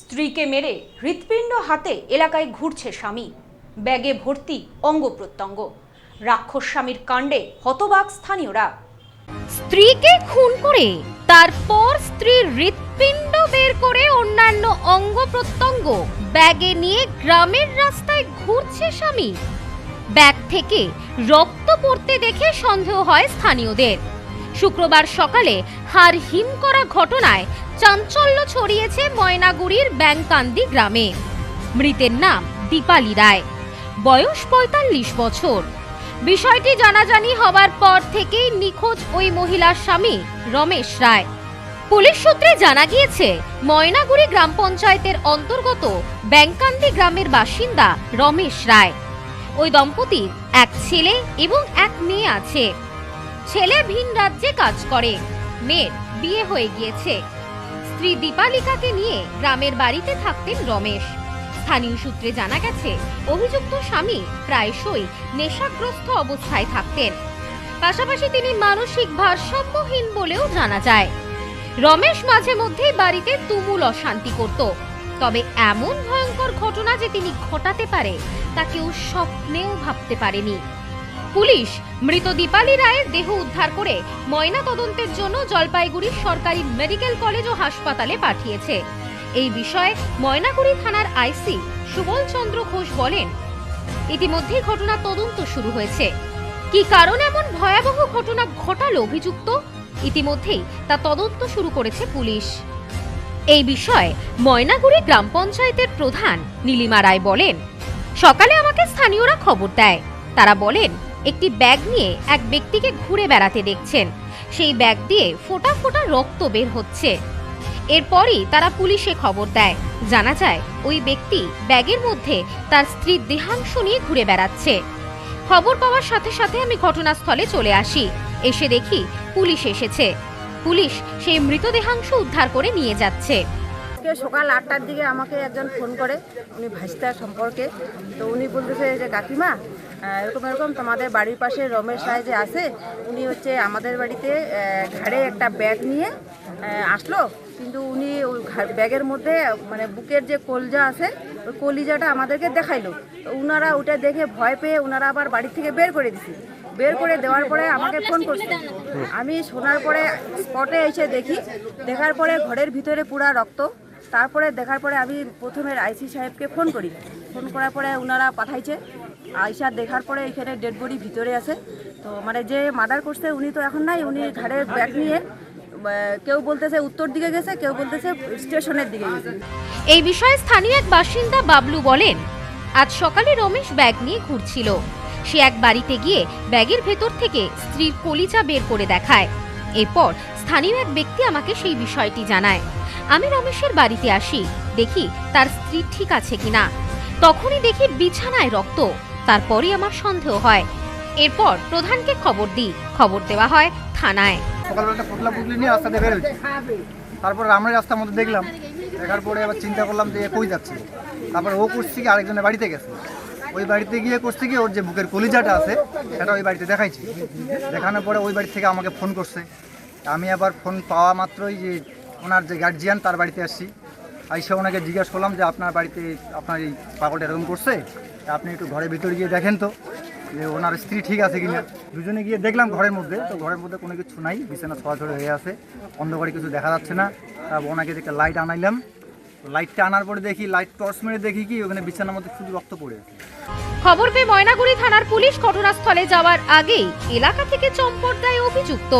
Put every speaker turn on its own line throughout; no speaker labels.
স্ত্রীকে মেরে হৃৎপিণ্ড হাতে এলাকায় ঘুরছে স্বামী। ব্যাগে ভর্তি অঙ্গ প্রত্যঙ্গ। রাক্ষস স্বামীর কাণ্ডে হতবাক স্থানীয়রা।
স্ত্রীকে খুন করে, তারপর স্ত্রীর হৃৎপিণ্ড বের করে অন্যান্য অঙ্গ প্রত্যঙ্গ ব্যাগে নিয়ে গ্রামের রাস্তায় ঘুরছে স্বামী। ব্যাগ থেকে রক্ত পড়তে দেখে সন্দেহ হয় স্থানীয়দের। শুক্রবার সকালে হার হিম করা ঘটনায় চাঞ্চল্য ছড়িয়েছে ময়নাগুড়ির ব্যাংকান্দি গ্রামে। মৃতের নাম দীপালি রায়। বয়স পঁয়তাল্লিশ বছর। বিষয়টি জানাজানি হবার পর থেকেই নিখোঁজ ওই মহিলার স্বামী রমেশ রায়। পুলিশ সূত্রে জানা গিয়েছে, ময়নাগুড়ি গ্রাম পঞ্চায়েতের অন্তর্গত ব্যাংকান্দি গ্রামের বাসিন্দা রমেশ রায়। ওই দম্পতির এক ছেলে এবং এক মেয়ে আছে। ছেলে ভিন রাজ্যে কাজ করে। মেয়ের বিয়ে হয়ে গিয়েছে। স্ত্রী দীপালিকাকে নিয়ে গ্রামের বাড়িতে থাকতেন রমেশ। স্থানীয় সূত্রে জানা গেছে, অভিযুক্ত স্বামী প্রায়শই নেশাগ্রস্ত অবস্থায় থাকতেন। পাশাপাশি তিনি মানসিক ভারসাম্যহীন বলেও জানা যায়। রমেশ মাঝে মধ্যেই বাড়িতে তুমুল অশান্তি করত। তবে এমন ভয়ঙ্কর ঘটনা যে তিনি ঘটাতে পারে, তা কেউ স্বপ্নেও ভাবতে পারেনি। পুলিশ মৃত দীপালি রায়ের দেহ উদ্ধার করে ময়না তদন্তের জন্য জলপাইগুড়ির সরকারি মেডিকেল কলেজ ও হাসপাতালে পাঠিয়েছে। এই বিষয়ে ময়নাগুড়ি থানার আইসি সুবল চন্দ্র ঘোষ বলেন ইতিমধ্যেই ঘটনা তদন্ত শুরু হয়েছে। কি কারণে এমন ভয়াবহ ঘটনা ঘটাল অভিযুক্ত? ইতিমধ্যেই তা তদন্ত শুরু করেছে পুলিশ। এই বিষয়ে ময়নাগুড়ি গ্রাম পঞ্চায়েতের প্রধান নীলিমা রায় বলেন, সকালে আমাকে স্থানীয়রা খবর দেয়। তারা বলেন একটি ব্যাগ নিয়ে এক ব্যক্তিকে ঘুরে বেড়াতে দেখছেন। সেই ব্যাগ দিয়ে ফোটা ফোঁটা রক্ত বের হচ্ছে। এরপরই তারা পুলিশে খবর দেয়। জানা যায়, ওই ব্যক্তি ব্যাগের মধ্যে তার স্ত্রীর দেহাংশ নিয়ে ঘুরে বেড়াচ্ছে। খবর পাওয়ার সাথে সাথে আমি ঘটনাস্থলে চলে আসি। এসে দেখি পুলিশ এসেছে। পুলিশ সেই মৃতদেহাংশ উদ্ধার করে নিয়ে যাচ্ছে।
আজকে সকাল আটটার দিকে আমাকে একজন ফোন করে, উনি ভাইস্তা সম্পর্কে। তো উনি বলতেছে যে, কাকিমা এরকম এরকম তোমাদের বাড়ির পাশে রমেশ রায় যে আছে, উনি হচ্ছে আমাদের বাড়িতে ঘাড়ে একটা ব্যাগ নিয়ে আসলো। কিন্তু উনি ওই ব্যাগের মধ্যে মানে বুকের যে কলজা আছে, ওই কলিজাটা আমাদেরকে দেখাইলো। তো উনারা ওটা দেখে ভয় পেয়ে উনারা আবার বাড়ি থেকে বের করে দিছে। বের করে দেওয়ার পরে আমাকে ফোন করছে। আমি শোনার পরে স্পটে এসে দেখি। দেখার পরে ঘরের ভিতরে পুরা রক্ত। তারপরে দেখার পরে আমি প্রথমে আইসি সাহেবকে ফোন করি। ফোন করার পরে ওনারা পাঠাইছে। আইসা দেখার পরে এখানে ডেড বডি ভিতরে আছে। তো মানে যে মার্ডার করছে উনি তো এখন নাই, উনি ঘাড়ে ব্যাগ নিয়ে কেউ বলতেছে উত্তর দিকে গেছে, কেউ বলতেছে স্টেশনের দিকে গেছে।
এই বিষয়ে স্থানীয় এক বাসিন্দা বাবলু বলেন, আজ সকালে রমেশ ব্যাগ নিয়ে ঘুরছিল। সে এক বাড়িতে গিয়ে ব্যাগের ভেতর থেকে স্ত্রীর কলিজা বের করে দেখায়। এরপর স্থানীয় এক ব্যক্তি আমাকে সেই বিষয়টি জানায়। আমি রমেশের বাড়িতে আসি, দেখি তার স্ত্রী ঠিক আছে কিনা। তখনই দেখি বিছানায় রক্ত, তারপরই আমার সন্দেহ হয়। এরপর প্রধানকে খবর দিই, খবর দেওয়া হয় থানায়।
সকালবেলা পুতলা পুতলি নিয়ে রাস্তাতে বেরোচ্ছি তারপর আমরা রাস্তার মধ্যে দেখলাম, দেখার পরে আবার চিন্তা করলাম যে কই যাচ্ছে। তারপর ও করছে কি, আরেকজনের বাড়িতে গেছে। ওই বাড়িতে গিয়ে করছে কি, ওর যে বুকের কলিজাটা আছে, সেটা ওই বাড়িতে দেখাইছি। দেখানোর পরে ওই বাড়ি থেকে আমাকে ফোন করছে। আমি আবার ফোন পাওয়া মাত্রই যে ওনার যে গার্জিয়ান তার বাড়িতে আসছি। আইসা ওনাকে জিজ্ঞাসা করলাম যে আপনার বাড়িতে আপনার এই পাগলটা এরকম করছে? আপনি একটু ঘরের ভিতরে গিয়ে দেখেন তো, যে ওনার স্ত্রী ঠিক আছে কিনা। দুজনে গিয়ে দেখলাম ঘরের মধ্যে, তো ঘরের মধ্যে কোনো কিছু নাই, বিছানা ছড়াছড়ি হয়ে আছে, অন্ধকারে কিছু দেখা যাচ্ছে না। তারপর ওনাকে দেখে লাইট আনাইলাম। লাইটটা আনার পরে দেখি লাইট টর্চ মেরে দেখি কি, ওখানে বিছানার মধ্যে শুধু রক্ত পড়ে আছে।
খবর পেয়ে ময়নাগুড়ি থানার পুলিশ ঘটনাস্থলে যাওয়ার আগেই এলাকা থেকে চম্পট দেয় অভিযুক্ত।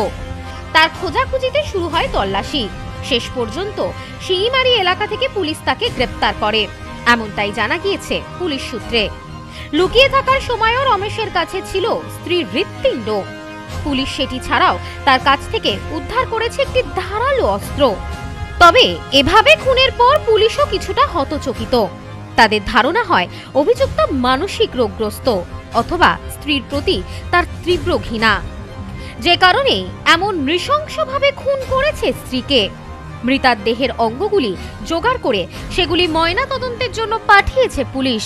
তার খোঁজাখুঁজিতে শুরু হয় তল্লাশি। শেষ পর্যন্ত শিঙিমারি এলাকা থেকে পুলিশ তাকে গ্রেপ্তার করে। এমনটাই জানা গিয়েছে পুলিশ সূত্রে। লুকিয়ে থাকার সময়ও রমেশের কাছে ছিল স্ত্রীর হৃৎপিণ্ড। পুলিশ সেটি ছাড়াও তার কাছ থেকে উদ্ধার করেছে একটি ধারালো অস্ত্র। তবে এভাবে খুনের পর পুলিশও কিছুটা হতচকিত। তাদের ধারণা হয় অভিযুক্ত মানসিক রোগগ্রস্ত, অথবা স্ত্রীর প্রতি তার তীব্র ঘৃণা। যে কারণে এমন নৃশংসভাবে খুন করেছে স্ত্রীকে। মৃতার দেহের অঙ্গগুলি জোগাড় করে সেগুলি ময়না তদন্তের জন্য পাঠিয়েছে পুলিশ।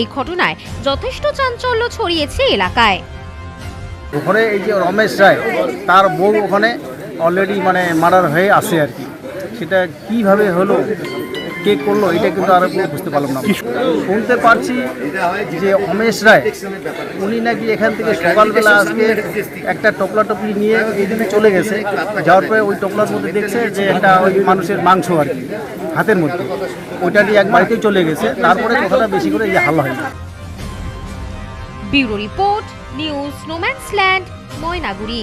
এই ঘটনায় যথেষ্ট চাঞ্চল্য ছড়িয়েছে এলাকায়।
ওখানে এই যে রমেশ রায়, তার বউ ওখানে অলরেডি মানে মার্ডার হয়ে আসে আর কি। সেটা কীভাবে হলো? কে করল, এটা কিন্তু আর বুঝতে পারলাম না। শুনতে পারছি যে অমেশ রায়, উনি নাকি এখান থেকে সকালবেলা আজকে একটা টোপলা টপলি নিয়ে এইদিকে চলে গেছে। যাওয়ার পরে ওই টোপলার মধ্যে দেখছে যে একটা ওই মানুষের মাংস আর কি, হাতের মধ্যে। ওইটা নিয়ে এক বাড়িতেই চলে গেছে, তারপরে কথাটা বেশি করে ইয়ে হাল্লা হয়নি
bureau report, news, no man's land, Maynaguri.